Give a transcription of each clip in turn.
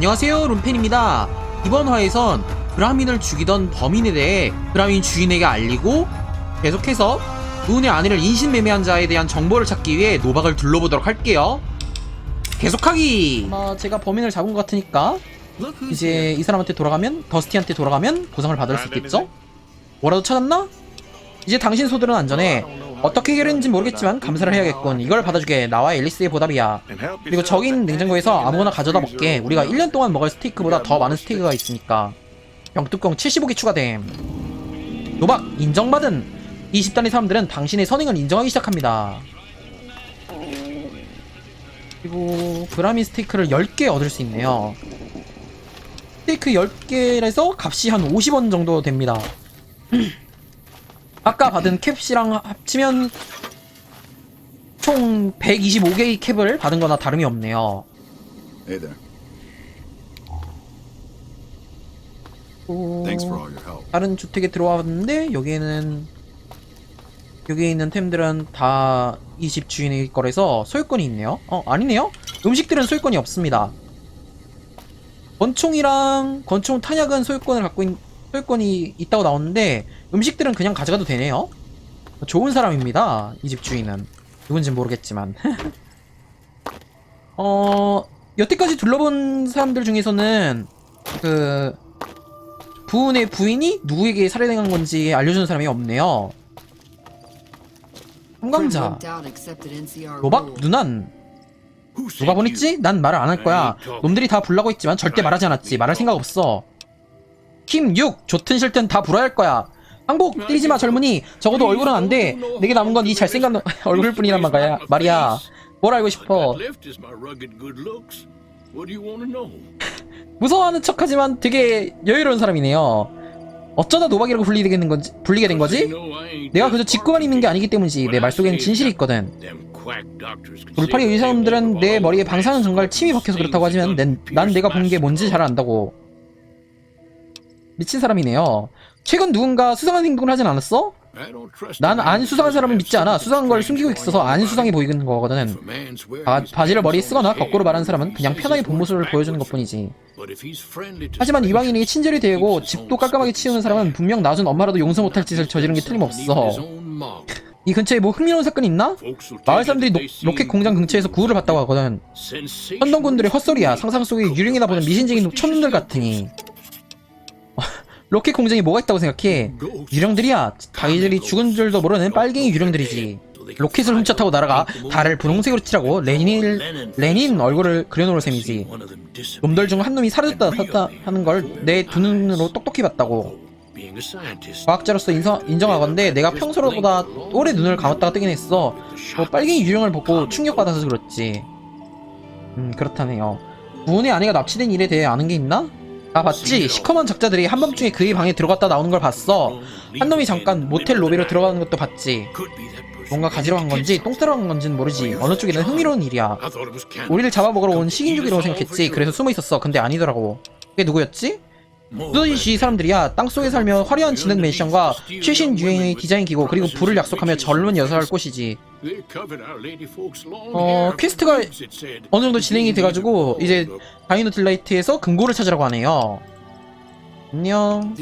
안녕하세요 룸펜입니다. 이번 화에선 브라민을 죽이던 범인에 대해 브라민 주인에게 알리고 계속해서 누군의 아내를 인신매매한 자에 대한 정보를 찾기 위해 노박을 둘러보도록 할게요. 계속하기! 뭐 제가 범인을 잡은 것 같으니까 이제 이 사람한테 돌아가면 더스티한테 돌아가면 보상을 받을 수 있겠죠? 뭐라도 찾았나? 이제 당신 소들은 안전해 어떻게 해결했는지 모르겠지만 감사를 해야겠군. 이걸 받아주게 나와 앨리스의 보답이야. 그리고 저기 있는 냉장고에서 아무거나 가져다 먹게 우리가 1년 동안 먹을 스테이크보다 더 많은 스테이크가 있으니까. 병뚜껑 75개 추가됨. 노박 인정받은. 이 집단의 사람들은 당신의 선행을 인정하기 시작합니다. 그리고 브라미 스테이크를 10개 얻을 수 있네요. 스테이크 10개에서 값이 한 50원 정도 됩니다 아까 받은 캡시랑 합치면 총 125개의 캡을 받은 거나 다름이 없네요 Hey there. 오, Thanks for all your help. 다른 주택에 들어왔는데 여기에는 여기에 있는 템들은 다 이 집 주인의 거라서 소유권이 있네요. 어 아니네요. 음식들은 소유권이 없습니다. 권총이랑 권총 탄약은 소유권을 갖고 있, 소유권이 있다고 나오는데 음식들은 그냥 가져가도 되네요. 좋은 사람입니다. 이 집 주인은 누군지 모르겠지만 어 여태까지 둘러본 사람들 중에서는 그 부은의 부인이 누구에게 살해당한 건지 알려주는 사람이 없네요. 삼강자, 노박, 누난, 누가 보냈지? 난 말을 안 할 거야. 놈들이 다 불라고 했지만 절대 말하지 않았지. 말할 생각 없어. 힘 6, 좋든 싫든 다 불어야 할 거야. 항복 때리지 마 젊은이. 적어도 얼굴은 안 돼. 내게 남은 건 이 잘생긴 너- 얼굴뿐이란 말이야. 말이야. 뭘 알고 싶어. 무서워하는 척하지만 되게 여유로운 사람이네요. 어쩌다 노박이라고 불리게 된 건지 불리게 된 거지? 내가 그저 짓고만 있는 게 아니기 때문이지. 내 말 속에는 진실이 있거든. 울파리 의사님들은 내 머리에 방사능 전갈 침이 박혀서 그렇다고 하지만 난, 난 내가 본 게 뭔지 잘 안다고. 미친 사람이네요. 최근 누군가 수상한 행동을 하진 않았어? 난안 수상한 사람을 믿지 않아. 수상한 걸 숨기고 있어서 안 수상해 보이는 거거든. 바, 바지를 머리에 쓰거나 거꾸로 말하는 사람은 그냥 편하게 본 모습을 보여주는 것뿐이지. 하지만 이방인에게 친절히 대하고 집도 깔끔하게 치우는 사람은 분명 낮은 엄마라도 용서 못할 짓을 저지른 게 틀림없어. 이 근처에 뭐 흥미로운 사건이 있나? 마을 사람들이 노- 로켓 공장 근처에서 구울을 봤다고 하거든. 선동군들의 헛소리야. 상상 속에 유령이나 보는 미신적인 촌놈들 같으니. 로켓 공장에 뭐가 있다고 생각해? 유령들이야. 자기들이 죽은 줄도 모르는 빨갱이 유령들이지. 로켓을 훔쳐 타고 날아가 달을 분홍색으로 칠하고 레닌 레닌 얼굴을 그려놓을 셈이지. 놈들 중 한 놈이 사라졌다 샀다 하는 걸 내 두 눈으로 똑똑히 봤다고. 과학자로서 인서, 인정하건데 내가 평소보다 오래 눈을 감았다가 뜨긴 했어. 뭐 빨갱이 유령을 보고 충격받아서 그렇지. 음 그렇다네요. 부은의 아내가 납치된 일에 대해 아는 게 있나? 아 봤지? 시커먼 작자들이 한밤중에 그의 방에 들어갔다 나오는 걸 봤어. 한 놈이 잠깐 모텔 로비로 들어가는 것도 봤지. 뭔가 가지러 간 건지 똥 싸러 간 건지는 모르지. 어느 쪽이든 흥미로운 일이야. 우리를 잡아먹으러 온 식인종이라고 생각했지. 그래서 숨어 있었어. 근데 아니더라고. 그게 누구였지? 두더지 사람들이야. 땅속에 살며 화려한 지능 맨션과 최신 유행의 디자인 기고 그리고 불을 약속하며 젊은 여성을 꼬시지. 어, 퀘스트가 어느 정도 진행이 돼가지고 이제 다이노 딜라이트에서 금고를 찾으라고 하네요. 안녕.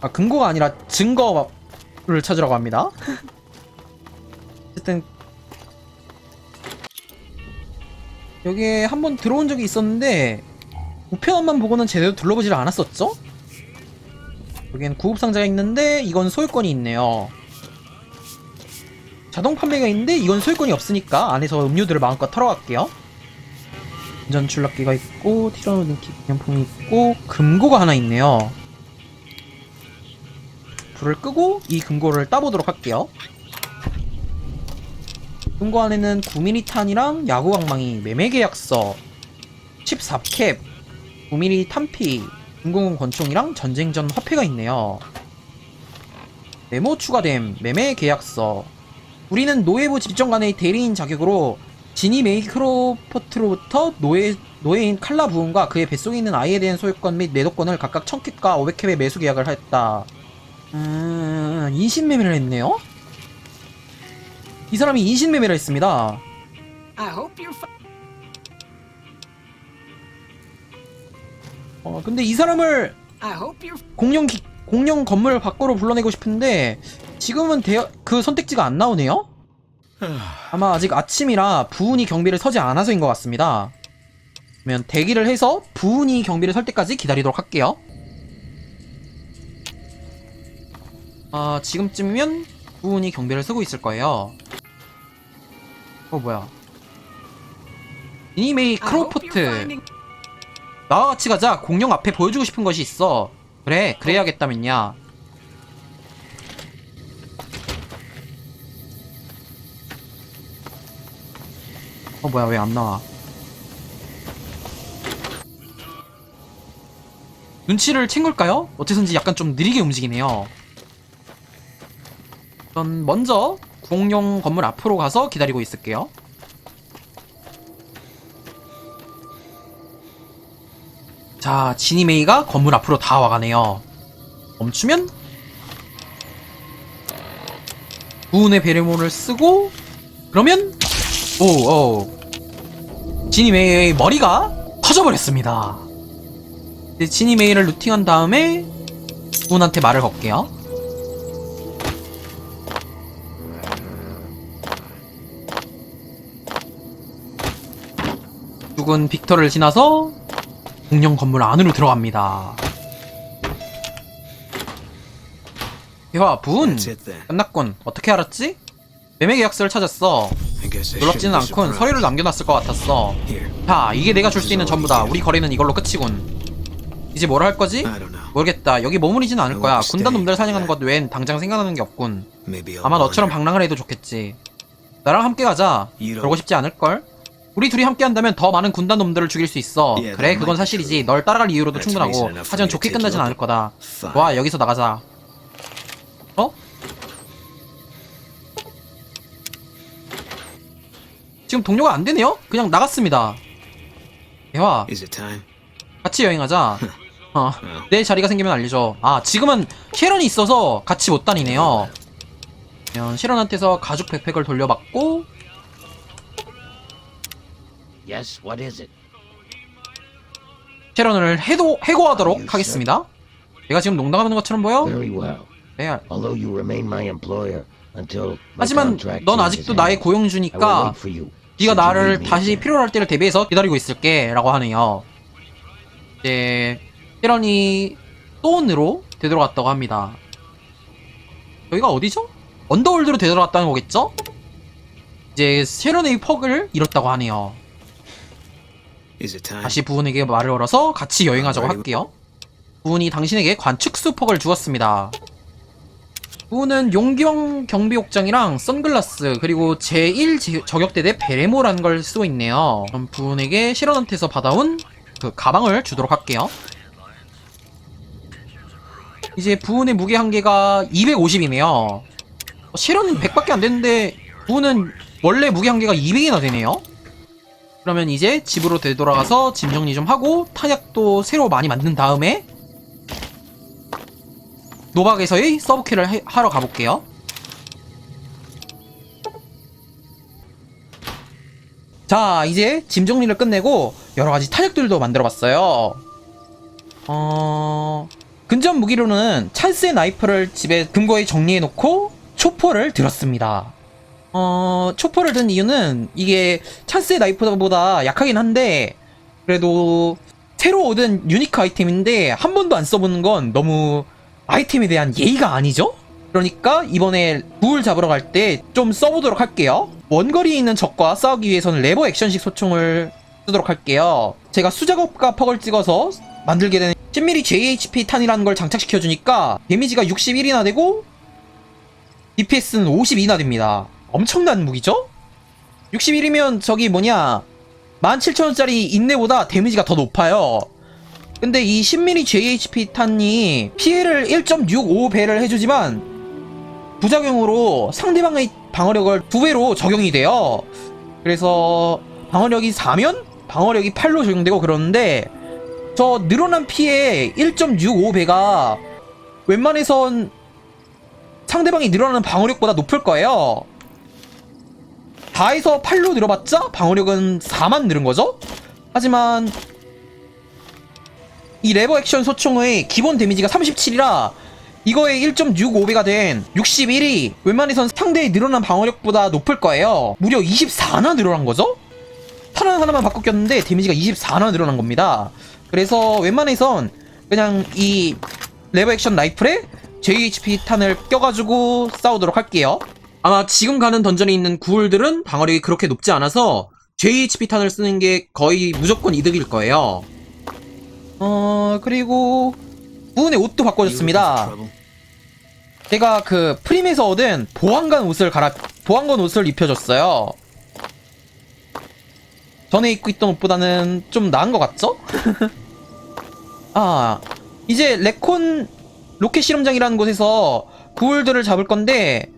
아 금고가 아니라 증거를 찾으라고 합니다. 어쨌든 여기에 한번 들어온 적이 있었는데 우편함만 보고는 제대로 둘러보지를 않았었죠? 여기엔 구급 상자가 있는데 이건 소유권이 있네요. 자동 판매가 있는데 이건 소유권이 없으니까 안에서 음료들을 마음껏 털어갈게요. 운전 출락기가 있고 티라노 기념품이 있고 금고가 하나 있네요. 불을 끄고 이 금고를 따보도록 할게요. 금고 안에는 9mm 탄이랑 야구 방망이, 매매 계약서, 14캡, 9mm 탄피, 인공은 권총이랑 전쟁 전 화폐가 있네요. 메모 추가됨, 매매 계약서. 우리는 노예부 집정관의 대리인 자격으로 지니 메이크로포트로부터 노예, 노예인 칼라 부은과 그의 뱃속에 있는 아이에 대한 소유권 및 매도권을 각각 1000캡과 500캡의 매수 계약을 했다. 음, 인신매매를 했네요? 이 사람이 인신매매를 했습니다. 어, 근데 이 사람을 공룡 기, 공룡 건물 밖으로 불러내고 싶은데 지금은 대여, 그 선택지가 안 나오네요? 아마 아직 아침이라 부운이 경비를 서지 않아서인 것 같습니다. 그러면 대기를 해서 부운이 경비를 설 때까지 기다리도록 할게요. 아, 지금쯤이면 부운이 경비를 쓰고 있을 거예요. 어, 뭐야. 이메이 you're 크로포트. 나와 같이 가자. 공룡 앞에 보여주고 싶은 것이 있어. 그래, 그래야겠다면야. 어, 뭐야, 왜 안 나와? 눈치를 챈 걸까요? 어째선지 약간 좀 느리게 움직이네요. 전 먼저 공룡 건물 앞으로 가서 기다리고 있을게요. 자, 지니메이가 건물 앞으로 다 와가네요. 멈추면 부운의 베레몬을 쓰고 그러면 오, 오. 지니메이의 머리가 터져버렸습니다. 이제 지니메이를 루팅한 다음에 부운한테 말을 걸게요. 죽은 빅터를 지나서 공룡 건물 안으로 들어갑니다. 야, 분. 끝났군. 어떻게 알았지? 매매 계약서를 찾았어. 놀랍지는 않군. 서류를. 남겨놨을 것 같았어. 자, 이게 내가 줄 수 있는 전부다. 우리 거래는 이걸로 끝이군. 이제 뭘 할 거지? 모르겠다. 여기 머무리진 않을 거야. 군단. 놈들 사냥하는 것 외엔 당장 생각나는 게 없군. 아마 너처럼. 방랑을 해도 좋겠지. 나랑 함께 가자. 그러고 싶지 않을걸? 우리 둘이 함께 한다면 더 많은 군단 놈들을 죽일 수 있어. Yeah, 그래, 그건 사실이지. 널 따라갈 이유로도 충분하고. 하지만 좋게 끝나진 않을. 거다. 와, 여기서 나가자. 어? 지금 동료가 안 되네요? 그냥 나갔습니다. 대화. 같이 여행하자. 어, 내 자리가 생기면 알려줘. 아, 지금은 쉐런이 있어서 같이 못 다니네요. 그러면 쉐런한테서 가죽 백팩을 돌려받고, Yes, what is it? 쉐런을 해도, 해고하도록 하겠습니다. 내가 지금 농담하는 것처럼 보여? Very well. 네, Although you remain my employer until my 하지만 contract 넌 changes 아직도 나의 hands. I will 고용주니까 wait for you. 네가 should you 나를 need me 다시 again. 필요로 할 때를 대비해서 기다리고 있을게 라고 하네요 이제 쉐런이 소원으로 되돌아갔다고 합니다 여기가 어디죠? 언더월드로 되돌아갔다는 거겠죠? 이제 쉐런의 퍽을 잃었다고 하네요? 다시 부은에게 말을 걸어서 같이 여행하자고 할게요. 부은이 당신에게 관측 수 퍽을 주었습니다. 부은은 용경 경비옥장이랑 선글라스 그리고 제1 저격대대 베레모라는 걸 쓰고 있네요. 그럼 부은에게 실현한테서 받아온 그 가방을 주도록 할게요. 이제 부은의 무게 한계가 250이네요. 실현은 100밖에 안 되는데 부은은 원래 무게 한계가 200이나 되네요. 그러면 이제 집으로 되돌아가서 짐 정리 좀 하고 탄약도 새로 많이 만든 다음에 노박에서의 해- 하러 가볼게요. 자, 이제 짐 정리를 끝내고 여러 가지 탄약들도 만들어봤어요. 어... 근접 무기로는 찬스의 나이프를 집에 금고에 정리해놓고 초포를 들었습니다. 어, 초퍼를 든 이유는 이게 찬스의 나이프보다 약하긴 한데 그래도 새로 얻은 유니크 아이템인데 한 번도 안 써보는 건 너무 아이템에 대한 예의가 아니죠? 그러니까 이번에 부을 잡으러 갈 때 좀 써보도록 할게요. 원거리에 있는 적과 싸우기 위해서는 레버 액션식 소총을 쓰도록 할게요. 제가 수작업과 퍽을 찍어서 만들게 된 10mm JHP 탄이라는 걸 장착시켜주니까 데미지가 61이나 되고 DPS는 52나 됩니다. 엄청난 무기죠? 61이면 저기 뭐냐 17,000원짜리 인내보다 데미지가 더 높아요. 근데 이 10mm JHP 탄이 피해를 1.65배를 해주지만 부작용으로 상대방의 방어력을 두 배로 적용이 돼요. 그래서 방어력이 4면 방어력이 8로 적용되고 그러는데 저 늘어난 피해 1.65배가 웬만해선 상대방이 늘어나는 방어력보다 높을 거예요. 4에서 8로 늘어봤자 방어력은 4만 늘은 거죠? 하지만 이 레버 액션 소총의 기본 데미지가 37이라 이거의 1.65배가 된 61이 웬만해선 상대의 늘어난 방어력보다 높을 거예요. 무려 24나 늘어난 거죠? 탄환 하나만 바꿔 꼈는데 데미지가 24나 늘어난 겁니다. 그래서 웬만해선 그냥 이 레버 액션 라이플에 JHP 탄을 껴가지고 싸우도록 할게요. 아마 지금 가는 던전에 있는 구울들은 방어력이 그렇게 높지 않아서 JHP 탄을 쓰는 게 거의 무조건 이득일 거예요. 어, 그리고 부은의 옷도 바꿔줬습니다. 제가 그 프림에서 얻은 보안관 옷을 갈아 보안관 옷을 입혀줬어요. 전에 입고 있던 옷보다는 좀 나은 것 같죠? 아 이제 레콘 로켓 실험장이라는 곳에서 구울들을 잡을 건데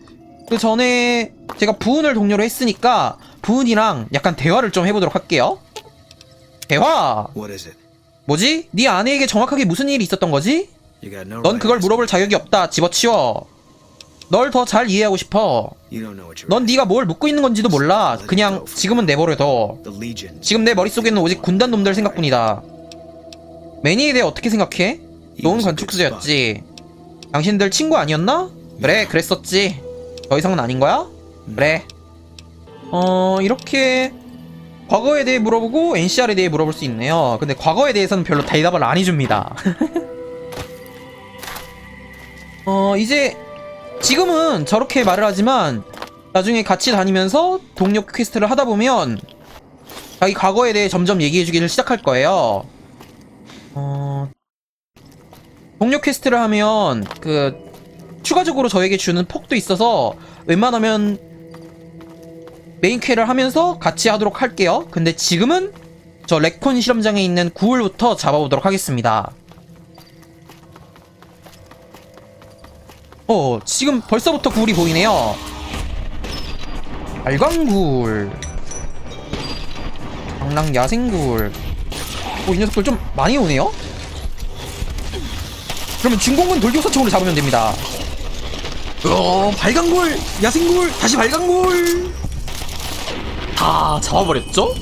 그 전에 제가 부은을 동료로 했으니까 부은이랑 약간 대화를 좀 해보도록 할게요. 대화. 뭐지? 네 아내에게 정확하게 무슨 일이 있었던 거지? 넌 그걸. 물어볼 자격이 없다. 집어치워. 널 더 잘 이해하고 싶어. 넌 네가 뭘 묻고 있는 건지도 몰라. 그냥 지금은 내버려둬. 지금 내 머릿속에는 오직 군단 놈들 생각뿐이다. 매니에 대해 어떻게 생각해? 좋은 건축수였지. 당신들 친구 아니었나? 그래, 그랬었지. 더 이상은 아닌 거야? 그래. 어, 이렇게 과거에 대해 물어보고 NCR에 대해 물어볼 수 있네요. 근데 과거에 대해서는 별로 대답을 안 해줍니다. 어, 이제 지금은 저렇게 말을 하지만 나중에 같이 다니면서 동료 퀘스트를 하다 보면 자기 과거에 대해 점점 얘기해주기를 시작할 거예요. 어... 동료 퀘스트를 하면 그 추가적으로 저에게 주는 폭도 있어서 웬만하면 메인 퀘를 하면서 같이 하도록 할게요. 근데 지금은 저 레콘 실험장에 있는 구울부터 잡아보도록 하겠습니다. 어, 지금 벌써부터 구울이 보이네요. 발광구울. 방랑 야생 구울. 오, 이 녀석들 좀 많이 오네요? 그러면 중공군 돌격소총으로 잡으면 됩니다. 어, 발광굴, 야생굴, 다시 발광굴. 다 잡아버렸죠?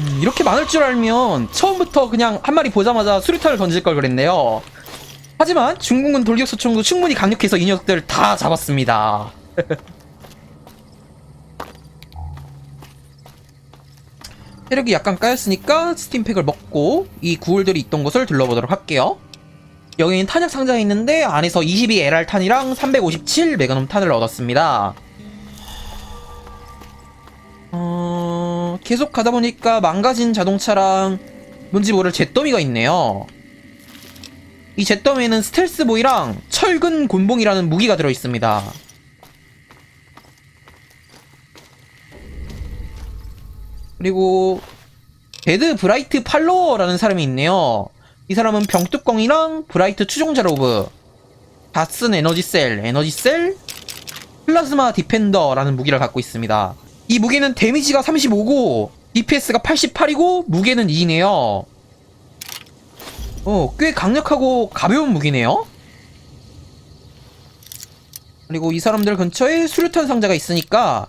음, 이렇게 많을 줄 알면 처음부터 그냥 한 마리 보자마자 수류탄을 던질 걸 그랬네요. 하지만 중공군 돌격소총도 충분히 강력해서 이 녀석들 다 잡았습니다. 체력이 약간 까였으니까 스팀팩을 먹고 이 구울들이 있던 곳을 둘러보도록 할게요. 여기는 탄약 상자가 있는데 안에서 22 LR 탄이랑 357 메가놈 탄을 얻었습니다. 어... 계속 가다 보니까 망가진 자동차랑 뭔지 모를 잿더미가 있네요. 이 잿더미에는 스텔스 보이랑 철근 곤봉이라는 무기가 들어 있습니다. 그리고 데드 브라이트 팔로워라는 사람이 있네요. 이 사람은 병뚜껑이랑 브라이트 추종자 로브, 다슨 에너지 셀, 에너지 셀, 플라즈마 디펜더라는 무기를 갖고 있습니다. 이 무기는 데미지가 35고 DPS가 88이고 무게는 2네요. 어, 꽤 강력하고 가벼운 무기네요. 그리고 이 사람들 근처에 수류탄 상자가 있으니까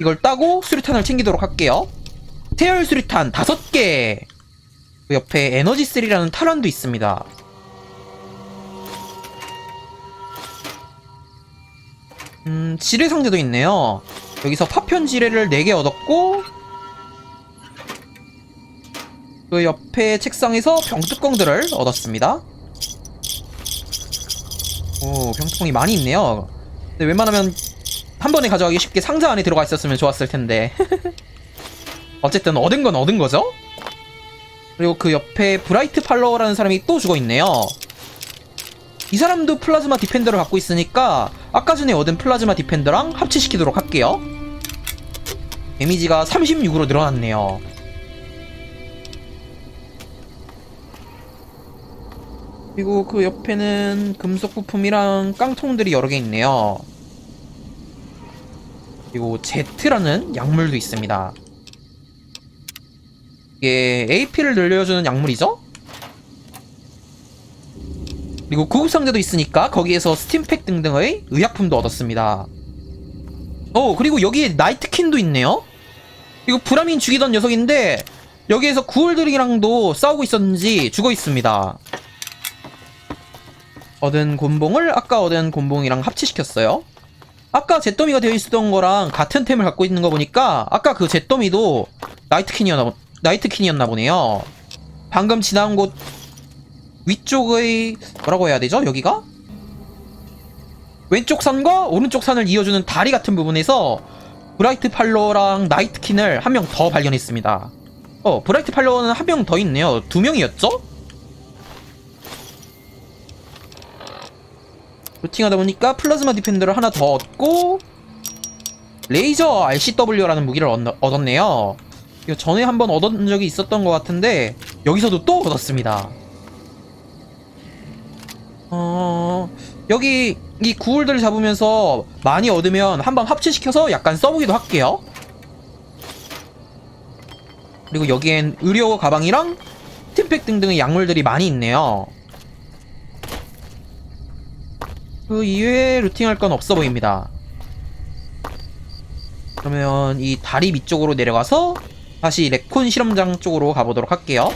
이걸 따고 수류탄을 챙기도록 할게요. 태열 수류탄 5개. 그 옆에 에너지3라는 탈환도 있습니다. 음, 지뢰 상자도 있네요. 여기서 파편 지뢰를 4개 얻었고 그 옆에 책상에서 병뚜껑들을 얻었습니다. 오, 병뚜껑이 많이 있네요. 근데 웬만하면 한 번에 가져가기 쉽게 상자 안에 들어가 있었으면 좋았을 텐데. 어쨌든 얻은 건 얻은 거죠? 그리고 그 옆에 브라이트 팔로워라는 사람이 또 죽어 있네요. 이 사람도 플라즈마 디펜더를 갖고 있으니까 아까 전에 얻은 플라즈마 디펜더랑 합체시키도록 할게요. 데미지가 36으로 늘어났네요. 그리고 그 옆에는 금속 부품이랑 깡통들이 여러 개 있네요. 그리고 제트라는 약물도 있습니다. 이게 AP를 늘려주는 약물이죠? 그리고 구급상자도 있으니까 거기에서 스팀팩 등등의 의약품도 얻었습니다. 어 그리고 여기에 나이트킨도 있네요? 이거 브라민 죽이던 녀석인데 여기에서 구울들이랑도 싸우고 있었는지 죽어 있습니다. 얻은 곤봉을 아까 얻은 곤봉이랑 합치시켰어요. 아까 잿더미가 되어 있었던 거랑 같은 템을 갖고 있는 거 보니까 아까 그 잿더미도 나이트킨이었나, 보- 나이트킨이었나 보네요. 방금 지나온 곳 위쪽의 뭐라고 해야 되죠? 여기가? 왼쪽 산과 오른쪽 산을 이어주는 다리 같은 부분에서 브라이트 팔로랑 나이트킨을 한 명 더 발견했습니다. 어, 브라이트 팔로는 한 명 더 있네요. 두 명이었죠? 루팅하다 보니까 플라즈마 디펜더를 하나 더 얻고 레이저 RCW라는 무기를 얻, 얻었네요. 이거 전에 한번 얻은 적이 있었던 것 같은데 여기서도 또 얻었습니다. 어... 여기 이 구울들을 잡으면서 많이 얻으면 한번 합체시켜서 약간 써보기도 할게요. 그리고 여기엔 의료 가방이랑 팀팩 등등의 약물들이 많이 있네요. 그 이외에 루팅할 건 없어 보입니다. 그러면 이 다리 밑쪽으로 내려가서 다시 레콘 실험장 쪽으로 가보도록 할게요.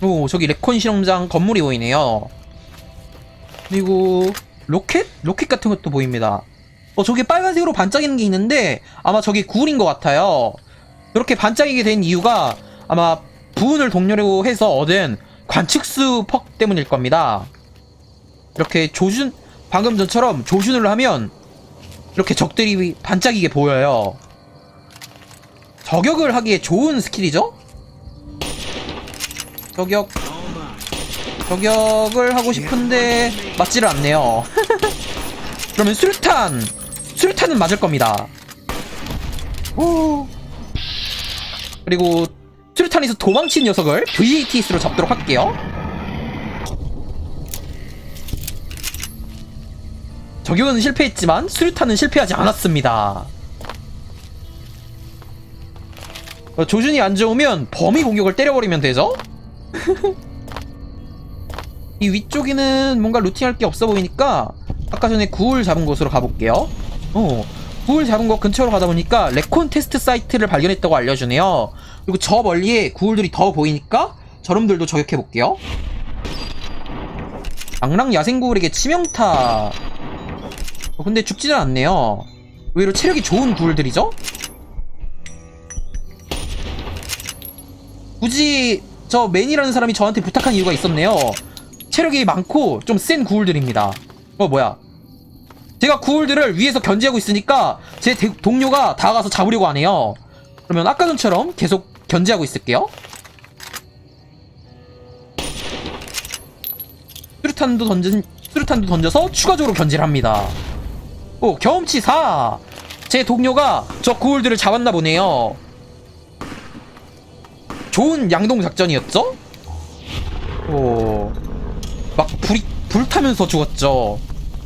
오, 저기 레콘 실험장 건물이 보이네요. 그리고 로켓? 로켓 같은 것도 보입니다. 어, 저기 빨간색으로 반짝이는 게 있는데 아마 저기 구울인 것 같아요. 이렇게 반짝이게 된 이유가 아마 부은을 동료로 해서 얻은 관측수 퍽 때문일 겁니다. 이렇게 조준, 방금 전처럼 조준을 하면 이렇게 적들이 반짝이게 보여요. 저격을 하기에 좋은 스킬이죠? 저격, 저격을 하고 싶은데 맞지를 않네요. 그러면 수류탄! 수류탄은 맞을 겁니다. 오. 그리고 수류탄에서 도망친 녀석을 VATS로 잡도록 할게요. 저격은 실패했지만 수류탄은 실패하지 않았습니다. 어, 조준이 안 좋으면 범위 공격을 때려버리면 되죠? 이 위쪽에는 뭔가 루팅할 게 없어 보이니까 아까 전에 구울 잡은 곳으로 가볼게요. 어, 구울 잡은 곳 근처로 가다 보니까 레콘 테스트 사이트를 발견했다고 알려주네요. 그리고 저 멀리에 구울들이 더 보이니까 저놈들도 저격해볼게요. 악랑 야생구울에게 치명타. 어, 근데 죽지는 않네요. 의외로 체력이 좋은 구울들이죠? 굳이 저 맨이라는 사람이 저한테 부탁한 이유가 있었네요. 체력이 많고 좀 센 구울들입니다. 어 뭐야? 제가 구울들을 위에서 견제하고 있으니까 제 대- 동료가 다가가서 잡으려고 하네요. 그러면 아까 전처럼 계속 견제하고 있을게요. 수류탄도 던진 수류탄도 던져서 추가적으로 견제를 합니다. 오 경험치 4. 제 동료가 저 구울들을 잡았나 보네요. 좋은 양동 작전이었죠? 오, 막 불이 불타면서 죽었죠.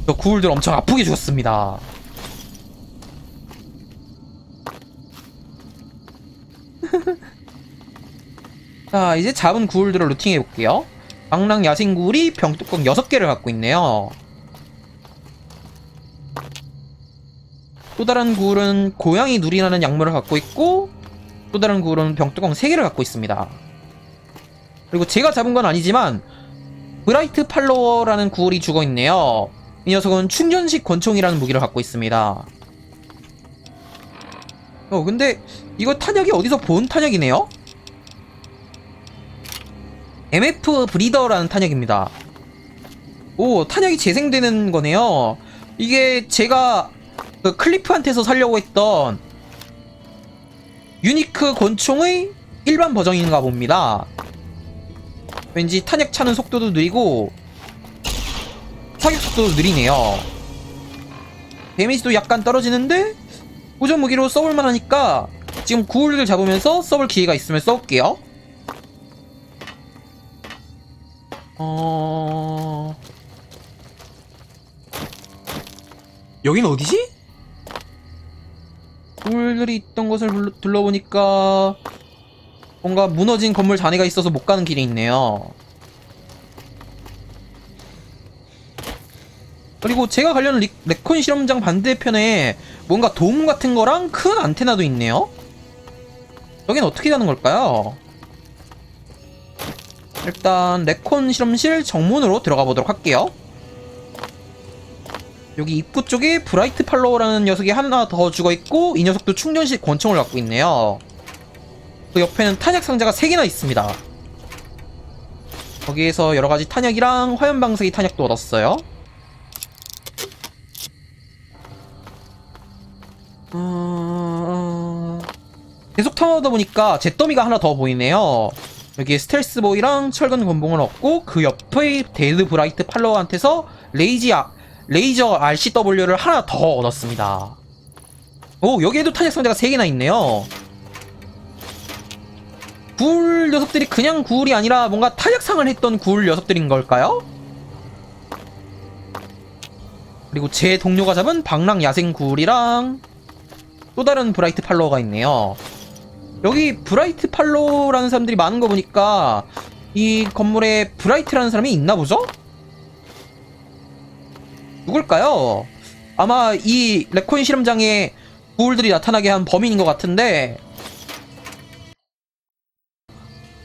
저 구울들 엄청 아프게 죽었습니다. 자, 이제 잡은 구울들을 루팅해 볼게요. 방랑 야생 구울이 병뚜껑 6개를 갖고 있네요. 또 다른 구울은 고양이 누리라는 약물을 갖고 있고 또 다른 구울은 병뚜껑 3개를 갖고 있습니다. 그리고 제가 잡은 건 아니지만 브라이트 팔로워라는 구울이 죽어 있네요. 이 녀석은 충전식 권총이라는 무기를 갖고 있습니다. 어 근데 이거 탄약이 어디서 본 탄약이네요? MF 브리더라는 탄약입니다. 오 탄약이 재생되는 거네요. 이게 제가 그 클리프한테서 살려고 했던 유니크 권총의 일반 버전인가 봅니다. 왠지 탄약 차는 속도도 느리고 사격 속도도 느리네요. 데미지도 약간 떨어지는데 고전 무기로 써볼 만 하니까 지금 구울들 잡으면서 써볼 기회가 있으면 써볼게요. 어... 여긴 어디지? 구울들이 있던 둘러- 둘러보니까 뭔가 무너진 건물 잔해가 있어서 못 가는 길이 있네요. 그리고 제가 관련 리, 레콘 실험장 반대편에 뭔가 도움 같은 거랑 큰 안테나도 있네요. 여긴 어떻게 가는 걸까요? 일단 레콘 실험실 정문으로 들어가 보도록 할게요. 여기 입구 쪽에 브라이트 팔로우라는 녀석이 하나 더 죽어 있고 이 녀석도 충전식 권총을 갖고 있네요. 그 옆에는 탄약 상자가 3개나 있습니다. 거기에서 여러 가지 탄약이랑 화염 방사기 탄약도 얻었어요. 어... 계속 탐험하다 보니까 잿더미가 하나 더 보이네요. 여기에 스텔스 보이랑 철근 권봉을 얻고 그 옆에 데드 브라이트 팔로우한테서 레이지 아 레이저 RCW를 하나 더 얻었습니다. 오 여기에도 탄약 상자가 3개나 있네요. 굴 녀석들이 그냥 굴이 아니라 뭔가 타약상을 했던 굴 녀석들인 걸까요? 그리고 제 동료가 잡은 방랑 야생 굴이랑 또 다른 브라이트 팔로워가 있네요. 여기 브라이트 팔로우라는 사람들이 많은 거 보니까 이 건물에 브라이트라는 사람이 있나 보죠? 누굴까요? 아마 이 레코인 실험장에 굴들이 나타나게 한 범인인 것 같은데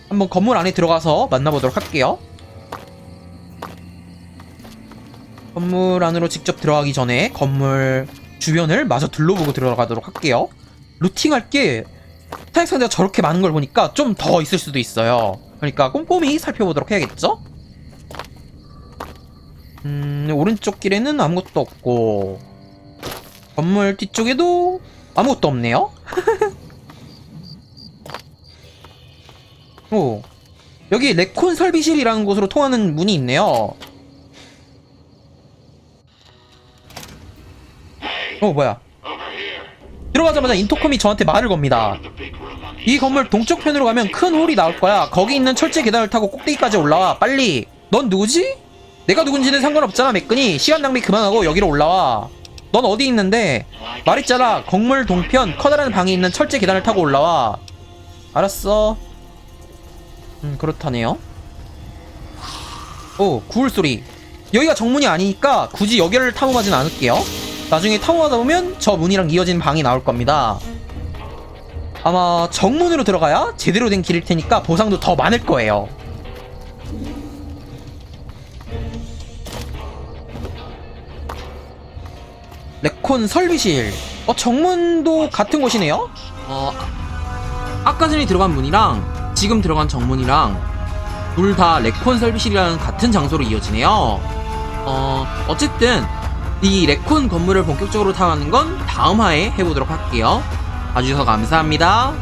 한번 건물 안에 들어가서 만나보도록 할게요. 건물 안으로 직접 들어가기 전에 건물 주변을 마저 둘러보고 들어가도록 할게요. 루팅할 게 타액 상자가 저렇게 많은 걸 보니까 좀 더 있을 수도 있어요. 그러니까 꼼꼼히 살펴보도록 해야겠죠? 음, 오른쪽 길에는 아무것도 없고 건물 뒤쪽에도 아무것도 없네요. 오, 여기 레콘 설비실이라는 곳으로 통하는 문이 있네요. 어, 뭐야. 들어가자마자 인터컴이 저한테 말을 겁니다. 이 건물 동쪽 편으로 가면 큰 홀이 나올 거야. 거기 있는 철제 계단을 타고 꼭대기까지 올라와. 빨리. 넌 누구지? 내가 누군지는 상관없잖아, 매끈이. 시간 낭비 그만하고 여기로 올라와. 넌 어디 있는데? 말했잖아. 건물 동편 커다란 방에 있는 철제 계단을 타고 올라와. 알았어. 음, 그렇다네요. 오, 구울 소리. 여기가 정문이 아니니까 굳이 여기를 탐험하진 않을게요. 나중에 탐험하다 보면 저 문이랑 이어진 방이 나올 겁니다. 아마 정문으로 들어가야 제대로 된 길일 테니까 보상도 더 많을 거예요. 콘 설비실. 어, 정문도 같은 곳이네요? 어, 아까 전에 들어간 문이랑 지금 들어간 정문이랑 둘 다 레콘 설비실이라는 같은 장소로 이어지네요. 어, 어쨌든 이 레콘 건물을 본격적으로 탐하는 건 다음 화에 해보도록 할게요. 봐주셔서 감사합니다.